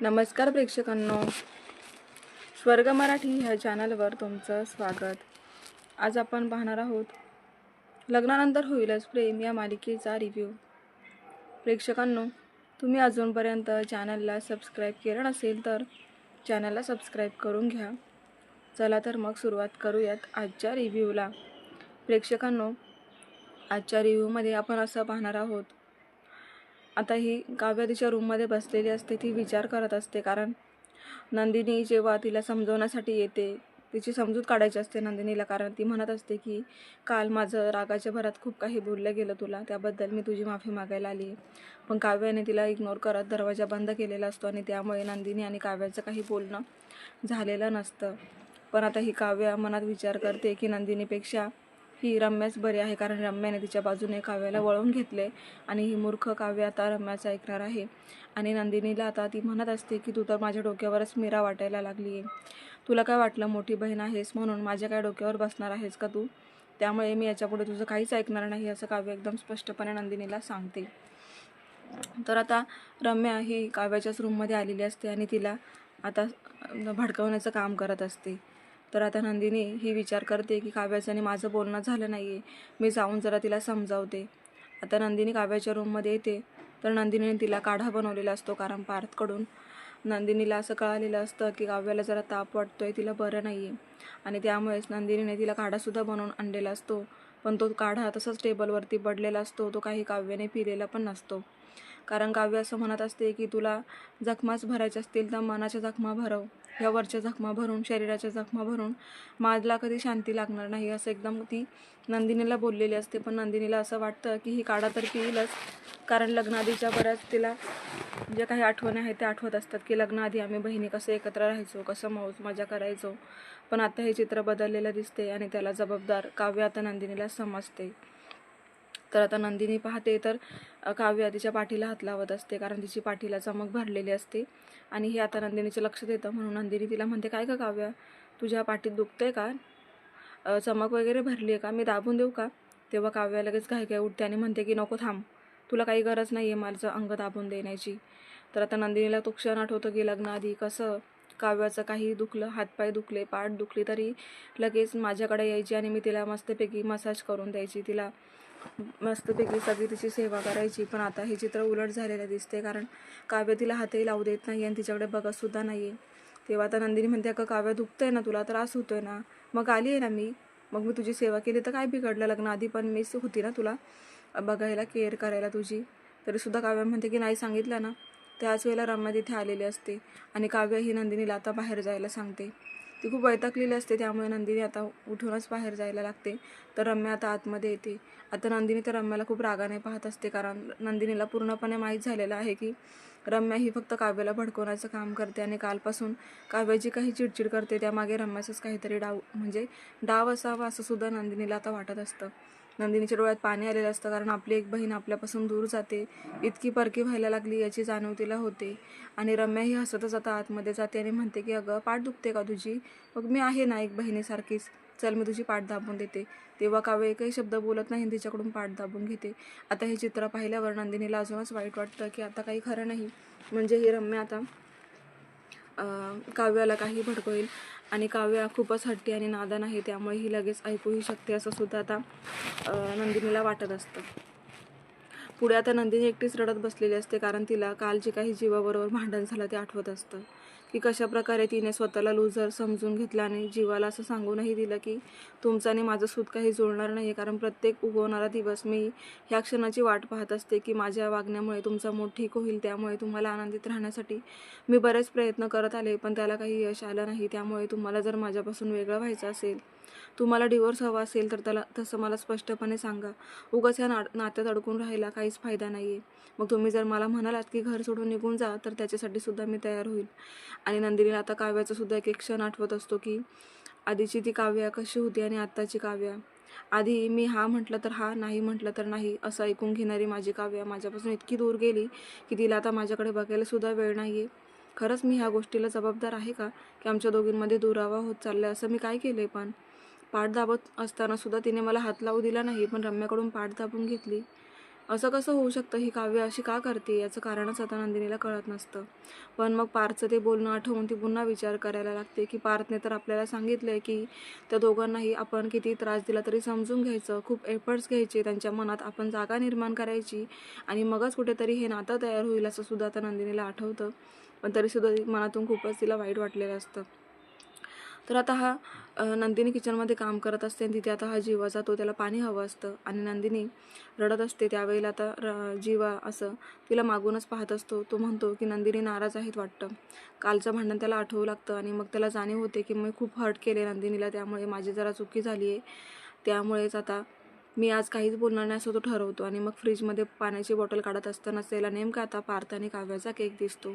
नमस्कार प्रेक्षकांनो. स्वर्ग मराठी ह्या चॅनलवर तुमचं स्वागत. आज आपण पाहणार आहोत लग्नानंतर होईलच प्रेम या मालिकेचा रिव्ह्यू प्रेक्षकांनो तुम्ही अजूनपर्यंत चॅनलला सबस्क्राईब केलं नसेल तर चॅनलला सबस्क्राईब करून घ्या. चला तर मग सुरुवात करूयात आजच्या रिव्ह्यूला प्रेक्षकांनो आजच्या रिव्ह्यूमध्ये आपण असं पाहणार आहोत आता ही काव्य तिच्या रूममध्ये बसलेली असते ती विचार करत असते कारण नंदिनी जेव्हा तिला समजवण्यासाठी येते तिची समजूत काढायची असते नंदिनीला कारण ती म्हणत असते की काल माझं रागाच्या भरात खूप काही बोललं गेलं तुला त्याबद्दल मी तुझी माफी मागायला आली पण काव्याने तिला इग्नोर करत दरवाजा बंद केलेला असतो आणि त्यामुळे नंदिनी आणि काव्याचं काही बोलणं झालेलं नसतं. पण आता ही काव्य मनात विचार करते की नंदिनीपेक्षा ही रम्याच बरी आहे कारण रम्याने तिच्या बाजूने काव्याला वळवून घेतले आणि ही मूर्ख काव्य आता रम्याचं ऐकणार आहे. आणि नंदिनीला आता ती म्हणत असते की तू तर माझ्या डोक्यावरच मीरा वाटायला लागली आहे. तुला काय वाटलं मोठी बहीण आहेस म्हणून माझ्या काय डोक्यावर बसणार आहेस का तू? त्यामुळे मी याच्यापुढे तुझं काहीच ऐकणार नाही असं काव्य एकदम स्पष्टपणे नंदिनीला सांगते. तर आता रम्या ही काव्याच्याच रूममध्ये आलेली असते आणि तिला आता भडकवण्याचं काम करत असते. तर आता नंदिनी ही विचार करते की काव्याचं माझं बोलणं झालं नाही आहे मी जाऊन जरा तिला समजावते. आता नंदिनी काव्याच्या रूममध्ये येते. तर नंदिनीने तिला काढा बनवलेला असतो कारण पार्थकडून. नंदिनीला असं कळालेलं असतं की काव्याला जरा ताप वाटतोय तिला बरं नाही आहे आणि त्यामुळेच नंदिनीने तिला काढासुद्धा बनवून आणलेला असतो. पण तो काढा तसंच टेबलवरती पडलेला असतो. तो काही काव्याने पिलेला पण नसतो. कारण काव्य असं म्हणत असते की तुला जखमाच भरायच्या असतील तर मनाच्या जखमा भरव. ह्या वरच्या जखमा भरून शरीराच्या जखमा भरून माझला कधी शांती लागणार नाही असं एकदम ती नंदिनीला बोललेली असते. पण नंदिनीला असं वाटतं की ही काढा तर पिईलच. कारण लग्नाआधीच्या बऱ्याच तिला जे काही आठवणी आहेत त्या आठवत असतात की लग्नाआधी आम्ही बहिणी कसं एकत्र राहायचो कसं मौज मजा करायचो. पण आता हे चित्र बदललेलं दिसते आणि त्याला जबाबदार काव्य आता नंदिनीला समजते तर आता नंदिनी पाहते तर काव्या काव्य तिच्या पाठीला हात लावत असते कारण तिची पाठीला चमक भरलेली असते. आणि हे आता नंदिनीचं लक्ष देतं म्हणून नंदिनी तिला म्हणते काय का काव्य तुझ्या पाठीत दुखतंय का? चमक वगैरे भरली आहे का? मी दाबून देऊ का? तेव्हा काव्या लगेच काय काय उठते आणि म्हणते की नको थांब तुला काही गरज नाही आहे माझं अंग दाबून देण्याची. तर आता नंदिनीला तो क्षण आठवतो की लग्नाआधी कसं काव्याचं काही दुखलं हातपाय दुखले पाठ दुखली तरी लगेच माझ्याकडे यायची आणि मी तिला मस्तपैकी मसाज करून द्यायची. तिला मस्तपैकी सगळी तिची सेवा करायची. पण आता हे चित्र उलट झालेलं दिसते कारण काव्य तिला हातही लावू देत नाही आणि तिच्याकडे बघतसुद्धा नाही आहे तेव्हा आता नंदिनी म्हणते अगं काव्य दुखतंय ना तुला त्रास होतोय ना. मग आली आहे ना मी? मग मी तुझी सेवा केली तर काय बिघडलं लग्न आधी? पण मीच होती ना तुला? बघायला केअर करायला तुझी. तरीसुद्धा काव्य म्हणते की नाही सांगितलं ना. त्याच वेळेला रम्या तिथे आलेली असते आणि काव्य ही नंदिनीला आता बाहेर जायला सांगते. ती खूप वैतागलेली असते त्यामुळे नंदिनी आता उठूनच बाहेर जायला लागते. तर रम्या आता आतमध्ये येते. आता नंदिनी तर रम्याला खूप रागाने पाहत असते कारण नंदिनीला पूर्णपणे माहीत झालेलं आहे की रम्या ही फक्त काव्याला भडकवण्याचं काम करते आणि कालपासून काव्याची काही चिडचिड करते त्यामागे रम्याचंच काहीतरी डाव म्हणजे डाव असावा असं सुद्धा नंदिनीला आता वाटत असतं. नंदिनीच्या डोळ्यात पाणी आलेलं असतं कारण आपली एक बहीण आपल्यापासून दूर जाते. इतकी परकी व्हायला लागली याची जाणीव तिला होते. आणि रम्या ही हसतच आता आतमध्ये जाते आणि म्हणते की अगं पाठ दुखते का तुझी? मग मी आहे ना एक बहिणीसारखीच. चल मी तुझी पाठ दाबून देते. तेव्हा काव्य एकही शब्द बोलत नाही तिच्याकडून पाठ दाबून घेते. आता हे चित्र पाहिल्यावर नंदिनीला अजूनच वाईट वाटतं की आता काही खरं नाही. म्हणजे ही रम्या आता काव्याला काही भडकवेल. आणि काव्या खूपच हट्टी आणि नादान आहे त्यामुळे ही लगेच ऐकूही शकते असं सुद्धा आता नंदिनीला वाटत असतं. पुढे आता नंदिनी एकटीच रडत बसलेली असते कारण तिला काल जे काही जीवाबरोबर भांडण झालं ते आठवत असतं. की कशा प्रकारे तिने स्वतःला लूजर समजून घेतलं आणि जीवाला असं सांगूनही दिलं की तुमचं आणि माझं सूत काही जुळणार नाही कारण प्रत्येक उगवणारा दिवस मी ह्या क्षणाची वाट पाहत असते की माझ्या वागण्यामुळे तुमचा मूड ठीक होईल. त्यामुळे तुम्हाला आनंदित राहण्यासाठी मी बरेच प्रयत्न करत आले पण त्याला काही यश आलं नाही. त्यामुळे तुम्हाला जर माझ्यापासून वेगळं व्हायचं असेल तुम्हाला डिवोर्स हवा असेल तर त्याला तसं मला स्पष्टपणे सांगा. उगाच ह्या ना नात्यात अडकून राहायला काहीच फायदा नाही आहे मग तुम्ही जर मला म्हणालात की घर सोडून निघून जा तर त्याच्यासाठी सुद्धा मी तयार होईल. आणि नंदिनीला आता काव्याचं सुद्धा एक एक क्षण आठवत असतो की आधीची ती काव्या कशी होती आणि आत्ताची काव्या. आधी मी हा म्हटलं तर हा नाही म्हटलं तर नाही असं ऐकून घेणारी माझी काव्या माझ्यापासून इतकी दूर गेली की तिला आता माझ्याकडे बघायला सुद्धा वेळ नाही आहे खरंच मी ह्या गोष्टीला जबाबदार आहे का? की आमच्या दोघींमध्ये दुरावा होत चाललाय असं मी काय केलं आहे पण? पाठ दाबत असताना सुद्धा तिने मला हात लावू दिला नाही पण रम्याकडून पाठ दाबून घेतली. असं कसं होऊ शकतं? ही काव्य अशी का करते? याचं कारणच आता नंदिनीला कळत नसतं. पण मग पार्थचं ते बोलणं आठवून ती पुन्हा विचार करायला लागते की पार्थने तर आपल्याला सांगितलं आहे की त्या दोघांनाही आपण किती त्रास दिला तरी समजून घ्यायचं. खूप एफर्ट्स घ्यायचे. त्यांच्या मनात आपण जागा निर्माण करायची आणि मगच कुठेतरी हे नातं तयार होईल असं सुद्धा आता नंदिनीला आठवतं. पण तरीसुद्धा मनातून खूपच तिला वाईट वाटलेलं असतं. तर आता हा नंदिनी किचनमध्ये काम करत असते आणि तिथे आता हा जीवा जातो त्याला पाणी हवं असतं आणि नंदिनी रडत असते. त्यावेळेला आता र जीवा असं तिला मागूनच पाहत असतो. तो म्हणतो की नंदिनी नाराज आहेत वाटतं. कालचं भांडण त्याला आठवू लागतं आणि मग त्याला जाणीव होते की मी खूप हर्ट केले नंदिनीला. त्यामुळे माझी जरा चुकी झाली आहे त्यामुळेच आता मी आज काहीच बोलणार नाही असं तो ठरवतो आणि मग फ्रीजमध्ये पाण्याची बॉटल काढत असताना त्याला नेमका आता पार्थ आणि काव्याचा केक दिसतो.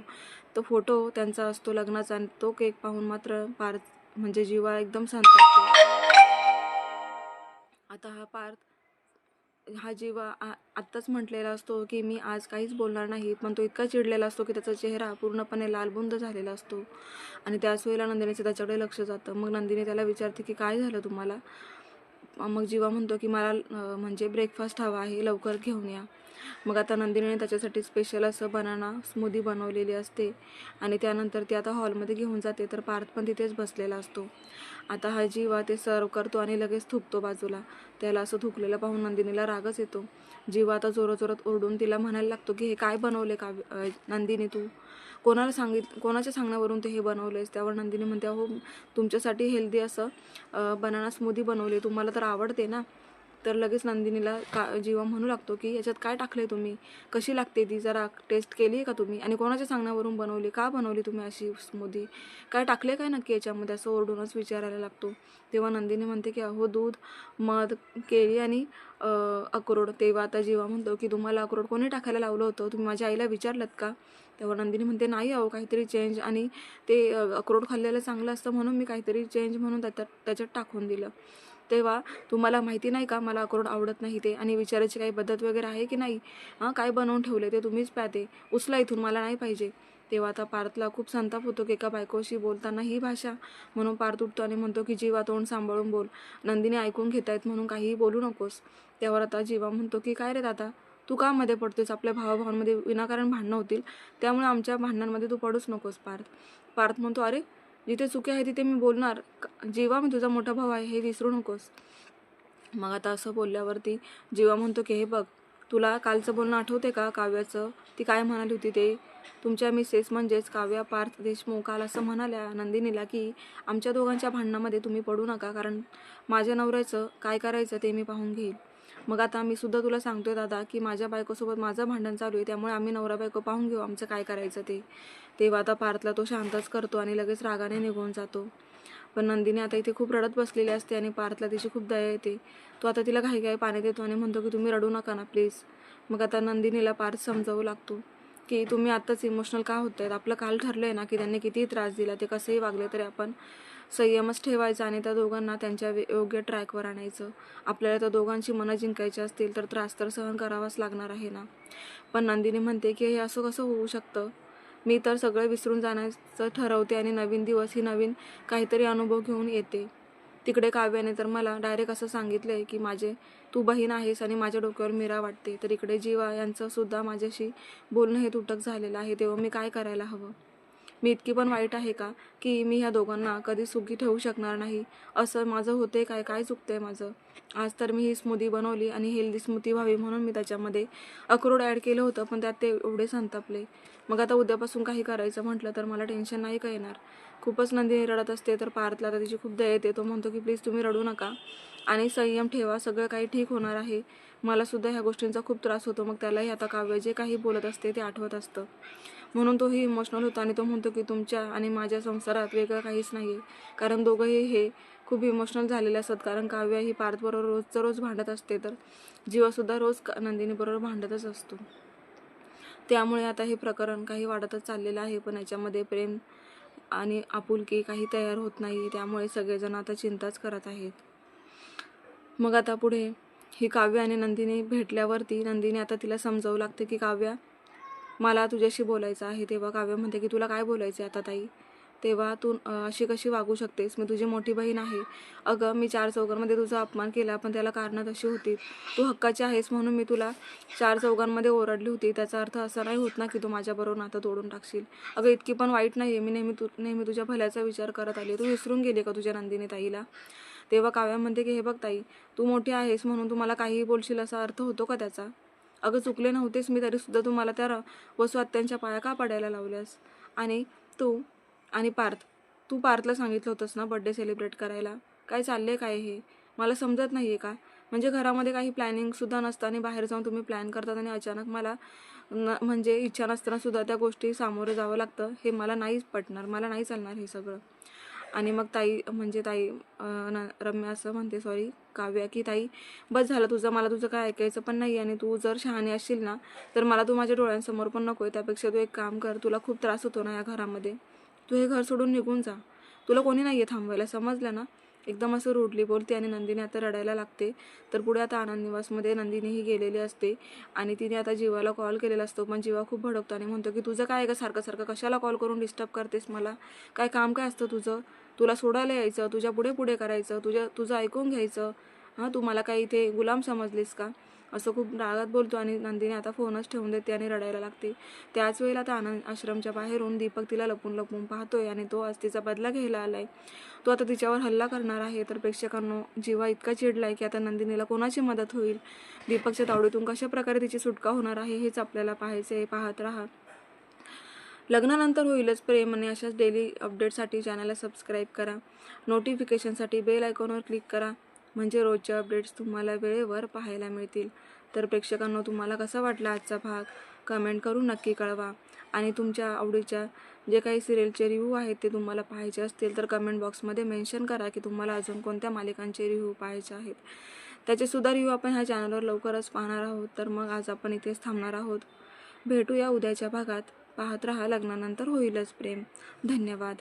तो फोटो त्यांचा असतो लग्नाचा आणि तो केक पाहून मात्र पार्थ म्हणजे जीवा एकदम संतापतो आता हा पार्थ हा जीवा आ- आत्ताच म्हटलेला असतो की मी आज काहीच बोलणार नाही पण तो इतका चिडलेला असतो की त्याचा चेहरा पूर्णपणे लालबुंद झालेला असतो. आणि त्याच वेळेला नंदिनीचं त्याच्याकडे लक्ष जातं. मग नंदिनी त्याला विचारते की काय झालं तुम्हाला? मग जीवा म्हणतो की मला म्हणजे ब्रेकफास्ट हवा आहे लवकर घेऊन या. मग आता नंदिनीने त्याच्यासाठी स्पेशल असं बनाना स्मूदी बनवलेली असते. आणि त्यानंतर ती आता हॉलमध्ये घेऊन जाते तर पार्थ पण तिथेच बसलेला असतो. आता हा जीवा ते सर्व करतो आणि लगेच थुकतो बाजूला. त्याला असं थुकलेलं पाहून नंदिनीला रागच येतो. जीवा आता जोराजोरात ओरडून तिला म्हणायला लागतो की हे काय बनवले का नंदिनी तू? कोणाला सांगित कोणाच्या सांगण्यावरून ते हे बनवलेस? त्यावर नंदिनी म्हणते हो तुमच्यासाठी हेल्दी असं बनाना स्मूदी बनवली तुम्हाला तर आवडते ना. तर लगेच नंदिनीला का जीवा म्हणू लागतो की याच्यात काय टाकले तुम्ही? कशी लागते ती? जरा टेस्ट केली आहे का तुम्ही? आणि कोणाच्या सांगण्यावरून बनवली? का बनवली तुम्ही अशी स्मूदी? काय टाकले काय नक्की याच्यामध्ये? असं ओरडूनच विचारायला लागतो. तेव्हा नंदिनी म्हणते की अहो दूध मध केळी आणि अक्रोड. तेव्हा आता जीवा म्हणतो की तुम्हाला अक्रोड कोणी टाकायला लावलं होतं? तुम्ही माझ्या आईला विचारलं का? तेव्हा नंदिनी म्हणते नाही अहो काहीतरी चेंज आणि ते अक्रोड खाल्लेलं चांगलं असतं म्हणून मी काहीतरी चेंज म्हणून त्याच्यात त्याच्यात टाकून दिलं. तेव्हा तुम्हाला माहिती नाही का? मला अक्रोड आवडत नाही ते. आणि विचारायची काही पद्धत वगैरे आहे की नाही? हां काय बनवून ठेवले ते तुम्हीच प्याते उचला इथून मला नाही पाहिजे. तेव्हा आता पार्थला खूप संताप होतो की एका बायकोशी बोलताना ही भाषा. म्हणून पार्थ उठतो आणि म्हणतो की जीवा तोंड सांभाळून बोल. नंदिनी ऐकून घेत आहेत म्हणून काहीही बोलू नकोस. त्यावर आता जीवा म्हणतो की काय रे दादा? तू का मध्ये पडतोस आपल्या भावाभावांमध्ये विनाकारण भांडणं होतील. त्यामुळे आमच्या भांडणांमध्ये तू पडूच नकोस पार्थ. पार्थ म्हणतो अरे जिथे चुकी आहे तिथे मी बोलणार. क- जेव्हा मी तुझा मोठा भाऊ आहे हे विसरू नकोस. मग आता असं बोलल्यावरती जीवा म्हणतो की हे बघ तुला कालचं बोलणं आठवते का काव्याचं? ती काय म्हणाली होती ते? तुमच्या मिसेस म्हणजेच काव्या पार्थ देशमुख काल असं म्हणाल्या नंदिनीला की आमच्या दोघांच्या भांडणामध्ये तुम्ही पडू नका कारण माझ्या नवऱ्याचं काय करायचं ते मी पाहून घेईल. मग आता मी सुद्धा तुला सांगतोय दादा की माझ्या बायकोसोबत माझं भांडण चालू आहे त्यामुळे आम्ही नवरा बायको पाहून घेऊ आमचं काय करायचं ते. तेव्हा आता पार्थला तो शांतच करतो आणि लगेच रागाने निघून जातो. पण नंदिनी आता इथे खूप रडत बसलेली असते आणि पार्थला तिची खूप दया येते. तो आता तिला घाई घाई पाणी देतो आणि म्हणतो की तुम्ही रडू नका ना प्लीज. मग आता नंदिनीला पार्थ समजावू लागतो. की तुम्ही आत्ताच इमोशनल का होत आहेत आपलं काल ठरलं आहे ना की त्यांनी कितीही त्रास दिला ते कसंही वागले तरी आपण संयमच ठेवायचा आणि त्या दोघांना त्यांच्या योग्य ट्रॅकवर आणायचं. आपल्याला त्या दोघांची मनं जिंकायची असतील तर त्रास तर सहन करावाच लागणार आहे ना? पण नंदिनी म्हणते की हे असं कसं होऊ शकतं? मी तर सगळं विसरून जाण्याचं ठरवते आणि नवीन दिवस ही नवीन काहीतरी अनुभव घेऊन येते. तिकडे काव्याने तर मला डायरेक्ट असं सांगितलं आहे की माझे तू बहीण आहेस आणि माझ्या डोक्यावर मीरा वाटते तर इकडे जीवा यांचं सुद्धा माझ्याशी बोलणं हे तुटक झालेलं आहे तेव्हा मी काय करायला हवं? मी इतकी पण वाईट आहे का की मी ह्या दोघांना कधी सुखी ठेवू शकणार नाही? असं माझं होते काय? काय चुकतंय माझं? आज तर मी ही स्मूदी बनवली आणि हेल्दी स्मूदी व्हावी म्हणून मी त्याच्यामध्ये अक्रोड ॲड केलं होतं पण त्यात ते एवढे संतापले. मग आता उद्यापासून काही करायचं म्हटलं तर मला टेन्शन नाही का येणार? खूपच नंदिनी रडत असते तर पार्थला आता तिची खूप दया येते. तो म्हणतो की प्लीज तुम्ही रडू नका आणि संयम ठेवा सगळं काही ठीक होणार आहे. मला सुद्धा ह्या गोष्टींचा खूप त्रास होतो मग त्यालाही आता काव्य जे काही बोलत असते ते आठवत असतं. म्हणून तोही इमोशनल होता आणि तो म्हणतो की तुमच्या आणि माझ्या संसारात वेगळं काहीच नाही आहे कारण दोघंही हे खूप इमोशनल झालेले असतात कारण काव्य ही पार्थबरोबर रोजचं रोज भांडत असते तर जीवासुद्धा रोज का- नंदिनीबरोबर भांडतच असतो. त्यामुळे आता हे प्रकरण काही वाढतच चाललेलं आहे पण याच्यामध्ये प्रेम आणि आपुलकी काही तयार होत नाही त्यामुळे सगळेजण आता चिंताच करत आहेत. मग आता पुढे ही काव्य आणि नंदिनी भेटल्यावरती नंदिनी आता तिला समजावू लागते की काव्या मला तुझ्याशी बोलायचं आहे. तेव्हा काव्य म्हणते की तुला काय बोलायचं आहे आता ताई? तेव्हा तू अशी कशी वागू शकतेस? मी तुझी मोठी बहीण आहे. अगं मी चार चौघांमध्ये तुझा अपमान केला पण त्याला कारणं तशी होती. तू हक्काची आहेस म्हणून मी तुला चार चौघांमध्ये ओरडली होती. त्याचा अर्थ असा नाही होत ना की तू माझ्याबरोबर नातं तोडून टाकशील. अगं इतकी पण वाईट नाही आहे मी नेहमी तू नेहमी तुझ्या भल्याचा विचार करत आली. तू विसरून गेली का तुझ्या नंदिनी ताईला? तेव्हा काव्या म्हणते की हे बघ ताई तू मोठी आहेस म्हणून तू मला काहीही बोलशील असा अर्थ होतो का त्याचा? अगं चुकले नव्हतेस मी तरीसुद्धा तू मला त्या वसू आत्यांच्या पाया का पडायला लावल्यास? आणि तू आणि पार्थ तू पार्थला सांगितलं होतंस ना बड्डे सेलिब्रेट करायला? काय चाललंय काय हे? मला समजत नाही आहे का? म्हणजे घरामध्ये काही प्लॅनिंगसुद्धा नसताना बाहेर जाऊन तुम्ही प्लॅन करतात आणि अचानक मला न म्हणजे इच्छा नसतानासुद्धा त्या गोष्टी सामोरं जावं लागतं. हे मला नाहीच पटणार. मला नाही चालणार हे सगळं. आणि मग ताई म्हणजे ताई न रम्या असं म्हणते सॉरी काव्या की ताई बस झालं तुझं. मला तुझं काय ऐकायचं पण नाही आणि तू जर शहाणी असशील ना तर मला तू माझ्या डोळ्यांसमोर पण नको. आहे त्यापेक्षा तू एक काम कर. तुला खूप त्रास होतो ना या घरामध्ये. तू हे घर सोडून निघून जा. तुला कोणी नाही आहे थांबवायला. समजलं ना? एकदम असं रोडली बोलते आणि नंदिनी आता रडायला लागते. तर पुढे आता आनंद निवासमध्ये नंदिनीही गेलेली असते आणि तिने आता जीवाला कॉल केलेला असतो. पण जीवा खूप भडकतो आणि म्हणतो की तुझं काय आहे का सारखं सारखं? कशाला कॉल करून डिस्टर्ब करतेस मला? काय काम काय असतं तुझं? तुला सोडायला यायचं तुझ्या पुढे पुढे करायचं तुझ्या तुझं ऐकून घ्यायचं. हां तू मला काय इथे गुलाम समजलीस का? असं खूप रागात बोलतो आणि नंदिनी आता फोनच ठेवून देते आणि रडायला लागते. त्याच वेळेला आता आनंद आश्रमच्या बाहेरून दीपक तिला लपून लपून पाहतोय आणि तो आज तिचा बदला घ्यायला आलाय. तो आता तिच्यावर हल्ला करणार आहे तर प्रेक्षकांनो जीवा इतका चिडलाय की आता नंदिनीला कोणाची मदत होईल? दीपकच्या तावडीतून कशा प्रकारे तिची सुटका होणार आहे हेच आपल्याला पाहायचं आहे. पाहत राहा. लग्नानंतर होईलच प्रेम आणि अशाच डेली अपडेटसाठी चॅनलला सबस्क्राईब करा. नोटिफिकेशनसाठी बेल आयकॉनवर क्लिक करा. म्हणजे रोजचे अपडेट्स तुम्हाला वेळेवर पाहायला मिळतील. तर प्रेक्षकांना तुम्हाला कसा वाटला आजचा भाग? कमेंट करून नक्की कळवा. आणि तुमच्या आवडीच्या जे काही सिरियलचे रिव्ह्यू आहेत ते तुम्हाला पाहायचे असतील तर कमेंट बॉक्समध्ये मेन्शन करा की तुम्हाला अजून कोणत्या मालिकांचे रिव्ह्यू पाहायचे आहेत. त्याचेसुद्धा रिव्ह्यू आपण ह्या चॅनलवर लवकरच पाहणार आहोत. तर मग आज आपण इथेच थांबणार आहोत. भेटूया उद्याच्या भागात. पाहत रहा लग्नानंतर होईलच प्रेम. धन्यवाद.